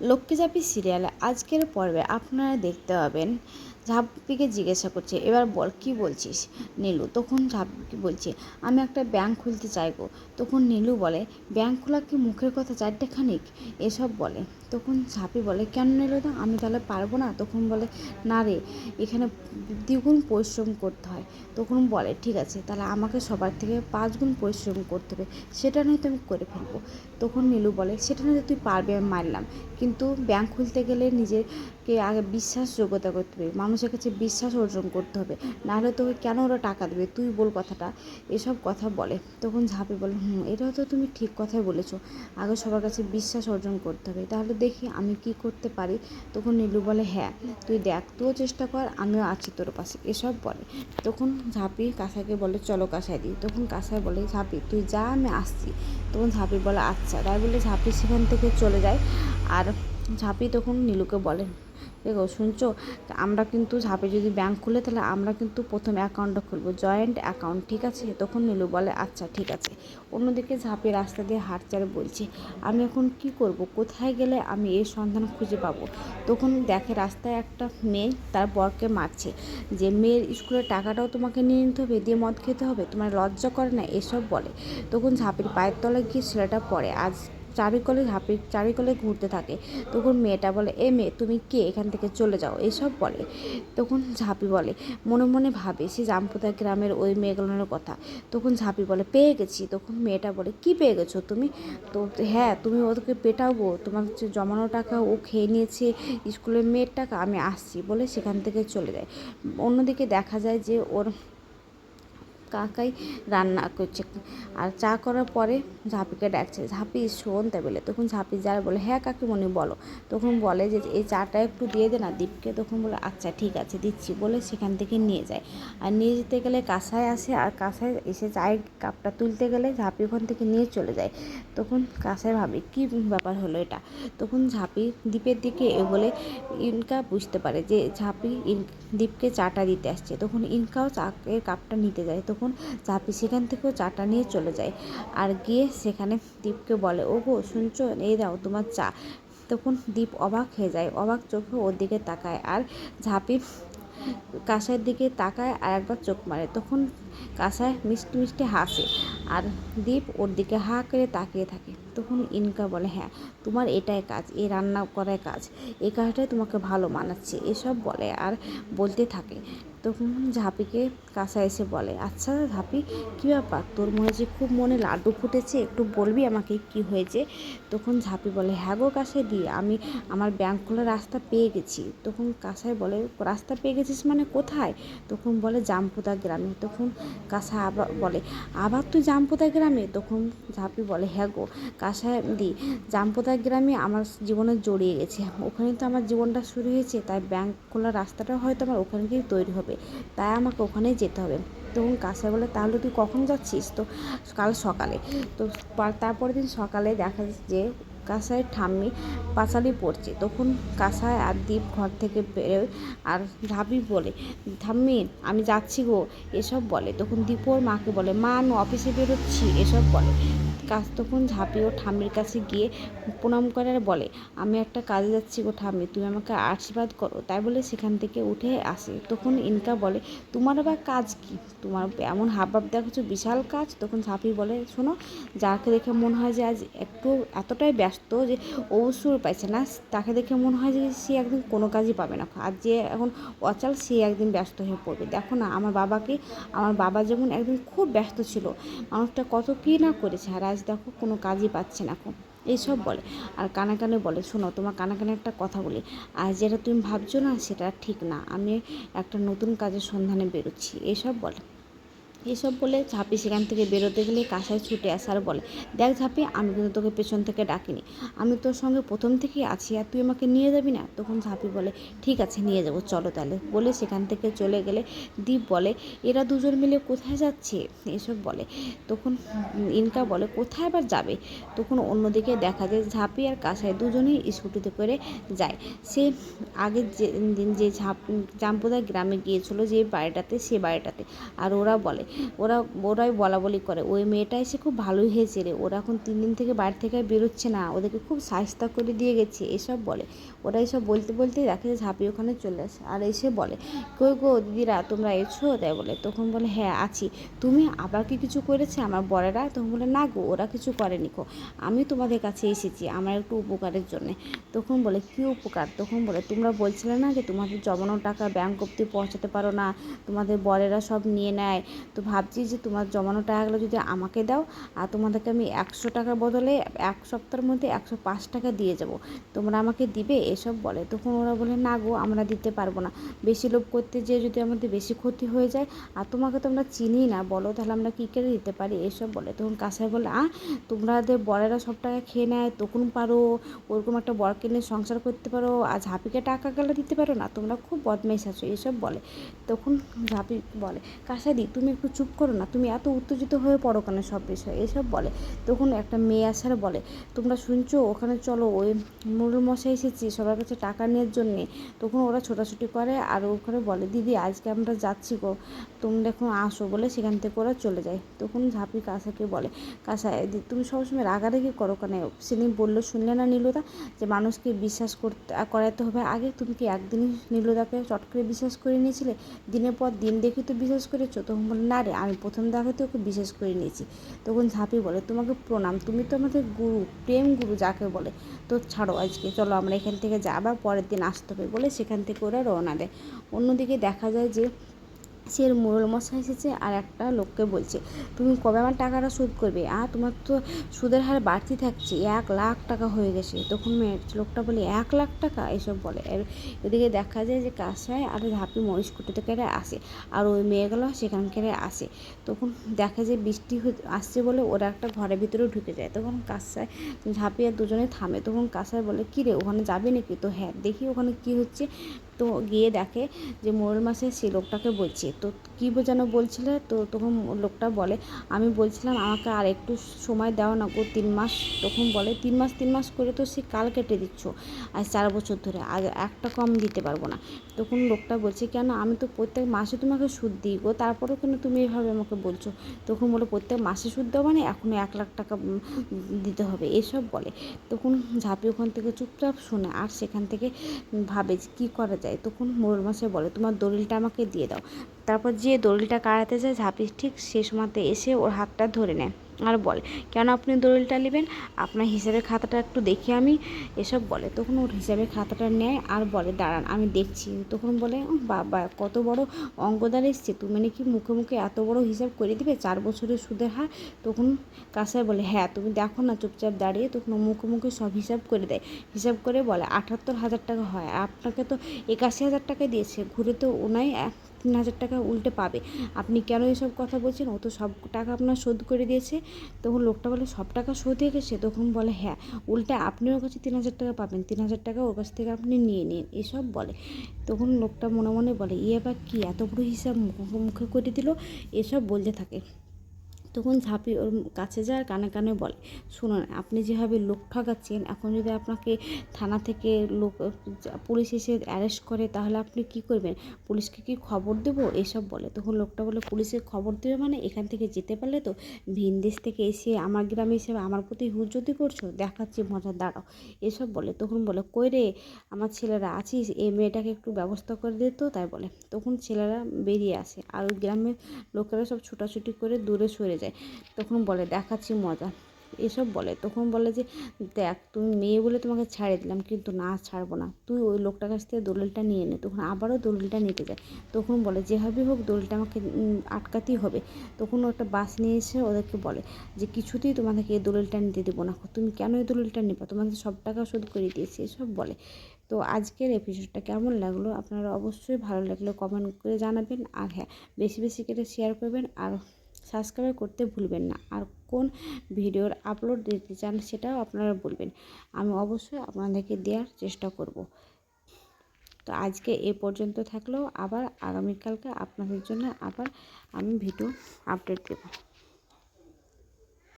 লক্ষ্মীচাপি সিরিয়ালে আজকের পর্বে আপনারা দেখতে পাবেন ঝাপ্পিকে জিজ্ঞাসা করছে, এবার বল, কি বলছিস? নীলু, তখন ঝাপ্পি বলছে, আমি একটা ব্যাংক খুলতে চাইব। তখন নীলু বলে, ব্যাংক খোলা কি মুখের কথা চারটে খানিক এসব বলে। তখন ঝাঁপি বলে, কেন নীলু দা, আমি তাহলে পারব না? তখন বলে, না রে, এখানে দ্বিগুণ পরিশ্রম করতে হয়। তখন বলে, ঠিক আছে, তাহলে আমাকে সবার থেকে পাঁচ গুণ পরিশ্রম করতে হবে, সেটা নয় তো আমি করে ফেলব। তখন নীলু বলে, সেটা নয় তুই পারবি, আমি মানলাম কিন্তু ব্যাংক খুলতে গেলে নিজেকে আগে বিশ্বাসযোগ্যতা করতে হবে, মানুষের কাছে বিশ্বাস অর্জন করতে হবে। নাহলে তোকে কেন ওরা টাকা দেবে? তুই বল কথাটা। এসব কথা বলে। তখন ঝাঁপি বলে, হুম, এটাও তো তুমি ঠিক কথাই বলেছ। আগে সবার কাছে বিশ্বাস অর্জন করতে হবে। তাহলে দেখি আমি কি করতে পারি? তখন নীলু বলে হ্যাঁ তুই দেখ, তুইও চেষ্টা কর, আমিও আছি তোর পাশে। এসব বলে। তখন ঝাঁপি কাঁসাইকে বলে, চলো কাঁসাই দিই তখন কাঁসাই বলে, ঝাঁপি, তুই যা, আমি আসছি। তখন ঝাঁপি বলে আচ্ছা। তাই বলে ঝাঁপি সেখান থেকে চলে যায়। আর ঝাঁপি তখন নীলুকে বলে দেখো শুনছো? আমরা কিন্তু ঝাঁপে যদি ব্যাংক খুলে, তাহলে আমরা কিন্তু প্রথম অ্যাকাউন্টটা খুলবো। জয়েন্ট অ্যাকাউন্ট ঠিক আছে? তখন নীলু, বলে আচ্ছা ঠিক আছে। অন্যদিকে ঝাঁপে রাস্তা দিয়ে হাঁটচারে বলছে, আমি এখন কি করব? কোথায় গেলে আমি এর সন্ধান খুঁজে পাবো? তখন দেখে রাস্তায় একটা মেয়ে, তার বরকে মারছে। যে মেয়ের স্কুলের টাকাটাও তোমাকে নিয়ে নিতে হবে, দিয়ে মদ খেতে হবে, তোমার লজ্জা করে না, এসব বলে। তখন ঝাঁপের পায়ের তলায় গিয়ে ছেলেটা পড়ে। আজ চারিকলে ঝাঁপি চারিকলে ঘুরতে থাকে। তখন মেয়েটা বলে, এ মেয়ে, তুমি কে? এখান থেকে চলে যাও। এসব বলে। তখন ঝাঁপি বলে, মনে মনে ভাবে, সে জামপুতা গ্রামের ওই মেয়েগুলোর কথা। তখন ঝাঁপি বলে, পেয়ে গেছি। তখন মেয়েটা বলে, কি পেয়ে গেছো তুমি? তো হ্যাঁ তুমি ওদেরকে পেটাবো। তোমার যে জমানো টাকা ও খেয়ে নিয়েছে, স্কুলের মেয়ের টাকা, আমি আসছি। বলে সেখান থেকে চলে যায়। অন্যদিকে দেখা যায় যে ওর কাকাই রান্না করছে। আর চা করার পরে ঝাঁপিকে ডাকছে, ঝাঁপি, শোন তাই বলে তখন ঝাঁপি যায়, বলে হ্যাঁ কাকিমণি, বলো। তখন বলে যে, এই চাটা একটু দিয়ে দে না দীপকে। তখন বলে আচ্ছা ঠিক আছে, দিচ্ছি। বলে সেখান থেকে নিয়ে যায়। আর নিয়ে যেতে গেলে কাঁসায় আসে, আর কাঁসায় এসে চায়ের কাপটা তুলতে গেলে ঝাঁপি ওখান থেকে নিয়ে চলে যায়। তখন কাঁসায় ভাবে, কি ব্যাপার হলো এটা? তখন ঝাঁপি দ্বীপের দিকে এগোলে ইনকা বুঝতে পারে যে, ঝাঁপি দীপকে চাটা দিতে আসছে। তখন ইনকাও চায়ের কাপটা নিতে যায়। তখন ঝাঁপি সেখান থেকেও চাটা নিয়ে চলে যায়। আর গিয়ে সেখানে দীপকে বলে ও গো শুনছো? এই দাও তোমার চা। তখন দীপ অবাক হয়ে যায়, অবাক চোখে ওর দিকে তাকায় আর ঝাঁপি কাঁসার দিকে তাকায় আর একবার চোখ মারে। তখন কাঁসায় মিষ্টি মিষ্টি হাসে আর দীপ ওর দিকে হা করে তাকিয়ে থাকে। তখন ইনকা বলে হ্যাঁ তোমার এটাই কাজ এই রান্না করার কাজ। এই কাজটাই তোমাকে ভালো মানাচ্ছে। এসব বলে আর বলতে থাকে। তখন ঝাঁপিকে কাঁসা এসে বলে আচ্ছা ঝাঁপি, কী ব্যাপার? তোর মনে যে খুব মনে লাড্ডু ফুটেছে, একটু বলবি আমাকে কি হয়েছে? তখন ঝাঁপি বলে হ্যাঁ গো কাঁসাই দি, আমি আমার ব্যাংক খোলার রাস্তা পেয়ে গেছি। তখন কাঁসাই বলে, রাস্তা পেয়ে গেছিস মানে কোথায়? তখন বলে জামপুদা গ্রামে। তখন কাঁসা আবার বলে, আবার তুই জামপুদা গ্রামে? তখন ঝাঁপি বলে হ্যাঁ গো কাঁসাই দি জামপুদা গ্রামে আমার জীবনে জড়িয়ে গেছে। ওখানে তো আমার জীবনটা শুরু হয়েছে, তাই ব্যাংক খোলার রাস্তাটা হয়তো আমার ওখানে গিয়ে তৈরি হবে। তাই আমাকে ওখানেই যেতে হবে। তখন কাঁসাই বলে, তাহলে তুই কখন যাচ্ছিস? তো কাল সকালে। তো তারপরের দিন সকালে দেখা যাচ্ছে যে কাঁসায় ঠাম্মি পাঁচালি পড়ছে। তখন কাঁসায় আর দ্বীপ ঘর থেকে বেরোয় আর ঝাঁপি বলে, ঠাম্মি, আমি যাচ্ছি গো। এসব বলে। তখন দীপ ওর মাকে বলে, মা, আমি অফিসে বেরোচ্ছি। এসব বলে। কাজ তখন ঝাঁপি ও ঠাম্মির কাছে গিয়ে প্রণাম করে আর বলে, আমি একটা কাজে যাচ্ছি গো ঠাম্মি, তুমি আমাকে আশীর্বাদ করো। তাই বলে সেখান থেকে উঠে আসে। তখন ইনকা বলে, তোমার আবার কাজ কি? তোমার এমন হাবভাব দেখছ, বিশাল কাজ? তখন ঝাঁপি বলে, শোনো, যাকে দেখে মনে হয় যে আজ একটু এতটাই ব্যস্ত যে অবসর পাইছে না, তাকে দেখে মনে হয় যে সে একদিন কোনো কাজই পাবে না। আর যে এখন অচাল, সে একদিন ব্যস্ত হয়ে পড়বে। দেখো না, আমার বাবাকে, আমার বাবা যেমন একদিন খুব ব্যস্ত ছিল, মানুষটা কত কী না করেছে। আর আজ দেখো, কোনো কাজই পাচ্ছে না এখন। এইসব বলে। আর কানে কানে বলে, শোনো, তোমার কানে কানে একটা কথা বলি। আর যেটা তুমি ভাবছ না, সেটা ঠিক না। আমি একটা নতুন কাজের সন্ধানে বেরোচ্ছি। এইসব বলে। এসব বলে ঝাঁপি সেখান থেকে বেরোতে গেলে কাঁসায় ছুটে আসার বলে, দেখ ঝাঁপি, আমি কিন্তু তোকে পেছন থেকে ডাকিনি। আমি তোর সঙ্গে প্রথম থেকেই আছি আর তুই আমাকে নিয়ে যাবি না? তখন ঝাঁপি বলে, ঠিক আছে, নিয়ে যাব, চলো তাহলে। বলে সেখান থেকে চলে গেলে দীপ বলে, এরা দুজন মিলে কোথায় যাচ্ছে? এসব বলে। তখন ইনকা বলে, কোথায় আবার যাবে? তখন অন্যদিকে দেখা যায় ঝাঁপি আর কাঁসায় দুজনেই স্কুটিতে করে যায়। সে আগের যে যে ঝাঁপ জাম্পুদা গ্রামে গিয়েছিল যে বাড়িটাতে, সে বাড়িটাতে। আর ওরা বলে ওরা, ওরাই বলা বলি করে। ওই মেয়েটা এসে খুব ভালোই হয়েছে রে। ওরা এখন তিন দিন থেকে বাড়ি থেকে বেরোচ্ছে না। ওদেরকে খুব সাহস্তা করে দিয়ে গেছে, এসব বলে। ওরা এসব বলতে বলতেই দেখে যে ঝাঁপি ওখানে চলে আসে। আর এসে বলে, কই গো দিদিরা, তোমরা এসো? তাই বলে। তখন বলে হ্যাঁ আছি। তুমি আবার কি কিছু করেছে? আমার বড়েরা তখন বলে, না গো, ওরা কিছু করেনি গো। আমি তোমাদের কাছে এসেছি, আমার একটু উপকারের জন্যে। তখন বলে, কী উপকার? তখন বলে, তোমরা বলছিলে না যে তোমাদের জমানো টাকা ব্যাংক অব্দি পৌঁছাতে পারো না। তোমাদের বরেরা সব নিয়ে নেয়। তো ভাবছি যে তোমার জমানো টাকাগুলো যদি আমাকে দাও, আর তোমাদেরকে আমি একশো টাকার বদলে এক সপ্তাহের মধ্যে একশো পাঁচ টাকা দিয়ে যাব। তোমরা আমাকে দিবে? এসব বলে। তখন ওরা বলে, না গো, আমরা দিতে পারব না। বেশি লোভ করতে যেয়ে যদি আমাদের বেশি ক্ষতি হয়ে যায়, আর তোমাকে তো আমরা চিনি না, বলো তাহলে আমরা কী করে দিতে পারি? এসব বলে। তখন কাসাই বলে আ তোমাদের বরেরা সব টাকা খেয়ে নেয়, তখন পারো। ওরকম একটা বরকে নিয়ে সংসার করতে পারো, আর ঝাঁপিকে টাকা গেলে দিতে পারো না। তোমরা খুব বদমাইশ আছো। এসব বলে। তখন ঝাঁপি বলে, কাসাদি, তুমি একটু চুপ করো না, তুমি এত উত্তেজিত হয়ে পড়ো কেন সব বিষয়ে? এসব বলে। তখন একটা মেয়ে আসার বলে, তোমরা শুনছো? ওখানে চলো, ওই মশাই এসেছি, সবার কাছে টাকা নেওয়ার জন্যে। তখন ওরা ছোটাছুটি করে আর ওখানে বলে, দিদি, আজকে আমরা যাচ্ছি গো, তোমরা এখন আসো, বলে সেখান থেকে ওরা চলে যায়। তখন ঝাঁপি কাসাকে বলে, কাসা তুমি সবসময় রাগারাগি করো কেন? সেদিন বলল, শুনলে না নীলদা, যে মানুষকে বিশ্বাস করতে করাতে হবে। আগে তুমি কি একদিনই নীলদাকে চট করে বিশ্বাস করে নিয়েছিলে? দিনের পর দিন দেখে তো বিশ্বাস করেছ? তখন বলে, না রে আমি প্রথম দেখাতে ওকে বিশ্বাস করে নিয়েছি। তখন ঝাঁপি বলে, তোমাকে প্রণাম, তুমি তো আমাদের গুরু, প্রেম গুরু যাকে বলে। তো ছাড়ো আজকে, চলো আমরা এখান থেকে যা আবার পরের দিন আসতে হবে। বলে সেখান থেকে ওরা রওনা দেয়। অন্যদিকে দেখা যায় যে সে মোড়ল এসেছে আর একটা লোককে বলছে, তুমি কবে আমার টাকাটা শোধ করবে? আর তোমার তো সুদের হার বাড়তি থাকছে, এক লাখ টাকা হয়ে গেছে। তখন মেয়ে লোকটা বলে, এক লাখ টাকা? এসব বলে। এদিকে দেখা যায় যে কাঁসায় আর ঝাঁপি মরিচ কুটে থেকে আসে, আর ওই মেয়েগুলো সেখানকার আসে। তখন দেখা যায় বৃষ্টি আসছে বলে ওরা একটা ঘরের ভিতরেও ঢুকে যায়। তখন কাঁসায়, ঝাঁপি আর দুজনে থামে। তখন কাঁসায় বলে, কী রে, ওখানে যাবে নাকি? তো হ্যাঁ দেখি ওখানে কী হচ্ছে। তো গিয়ে দেখে যে মোড়ল মাসে সেই লোকটাকে বলছে। তো কী যেন বলছিলে? তো তখন লোকটা বলে, আমি বলছিলাম আমাকে আর একটু সময় দাও না গো, তিন মাস। তখন বলে, তিন মাস তিন মাস করে তো সে কাল কেটে দিচ্ছ, আর চার বছর ধরে, আর একটা কম দিতে পারব না। তখন লোকটা বলছে, কেন? আমি তো প্রত্যেক মাসে তোমাকে সুদ দিই গো, তারপরেও কেন তুমি এভাবে আমাকে বলছো? তখন বলে, প্রত্যেক মাসে সুদ দেওয়া মানে এখনও এক লাখ টাকা দিতে হবে। এসব বলে। তখন ঝাঁপি ওখান থেকে চুপচাপ শোনে, আর সেখান থেকে ভাবে কী করা যায়। তখন মোড়ল মাসে বলে, তোমার দলিলটা আমাকে দিয়ে দাও। তারপর যে দলিলটা কাড়াতে যায়, ঝাঁপি ঠিক সে সময়তে এসে ওর হাতটা ধরে নেয়। আর বলে, কেন আপনি দলিলটা নেবেন? আপনার হিসাবের খাতাটা একটু দেখি আমি। এসব বলে। তখন ওর হিসাবের খাতাটা নেয় আর বলে, দাঁড়ান, আমি দেখছি। তখন বলে বাবা, কত বড় অঙ্কদার এসছে। তুমি নাকি মুখে মুখে এত বড় হিসাব করে দিবে? চার বছরের সুদের হার? তখন কাসায় বলে হ্যাঁ তুমি দেখো না, চুপচাপ দাঁড়িয়ে। তখন মুখে মুখে সব হিসাব করে দেয়। হিসাব করে বলে, আটাত্তর হাজার টাকা হয়। আপনাকে তো একাশি হাজার টাকা দিয়েছে। ঘুরে তো ওনাই তিন হাজার টাকা উল্টে পাবে। আপনি কেন এসব কথা বলছেন? ও তো সব টাকা আপনার শোধ করে দিয়েছে। তখন লোকটা বলে, সব টাকা শোধ হয়ে গেছে? তখন বলে হ্যাঁ উল্টে আপনি ওর কাছে তিন হাজার টাকা পাবেন। তিন হাজার টাকা ওর কাছ থেকে আপনি নিয়ে নিন। এসব বলে। তখন লোকটা মনে মনে বলে ইয়ে বা কী? এত বড় হিসাব মুখে করে দিল? এসব বলতে থাকে। তখন ঝাঁপি ওর কাছে যায় আর কানে কানে বলে, শুনুন, আপনি যেভাবে লোক ঠকাচ্ছেন, এখন যদি আপনাকে থানা থেকে লোক, পুলিশ এসে অ্যারেস্ট করে, তাহলে আপনি কি করবেন? পুলিশকে কি খবর দেবো? এসব বলে। তখন লোকটা বলে পুলিশে খবর দেবে মানে? এখান থেকে যেতে পারলে তো ভিন দেশ থেকে এসে আমার গ্রামে এসে আমার প্রতি হুজুতি করছ? দেখাচ্ছি, মজা, দাঁড়াও। এসব বলে। তখন বলে, কই রে, আমার ছেলেরা আছিস? এই মেয়েটাকে একটু ব্যবস্থা করে দে তাই বলে। তখন ছেলেরা বেরিয়ে আসে। আর ওই গ্রামের লোকেরা সব ছোটাছুটি করে দূরে সরে যায়। তখন বলে, দেখাচ্ছি মজা। এসব বলে। তখন বলে যে, দেখ, তুমি মেয়ে বলে তোমাকে ছাড়িয়ে দিলাম, কিন্তু না ছাড়বো না। তুই ওই লোকটার কাছ থেকে দলিলটা নিয়ে নে। তখন আবারও দলিলটা নিতে যায়। তখন বলে যেভাবেই হোক দলিলটা আমাকে আটকাতেই হবে। তখন ও একটা বাস নিয়ে এসে ওদেরকে বলে যে, কিছুতেই তোমাদেরকে এই দলিলটা নিতে দেবো না। তুমি কেন এই দলিলটা নেবা? তোমাদের সব টাকা শোধ করে দিয়েছি। এসব বলে। তো আজকের এপিসোডটা কেমন লাগল? আপনারা অবশ্যই ভালো লাগলে কমেন্ট করে জানাবেন। আর হ্যাঁ বেশি বেশি করে শেয়ার করবেন। আর সাবস্ক্রাইব করতে ভুলবেন না। আর কোন ভিডিওর আপলোড দিতে চান সেটাও আপনারা বলবেন। আমি অবশ্যই আপনাদেরকে দেওয়ার চেষ্টা করব। তো আজকে এ পর্যন্ত থাকলেও আবার আগামীকালকে আপনাদের জন্য আবার আমি ভিডিও আপডেট দেবো।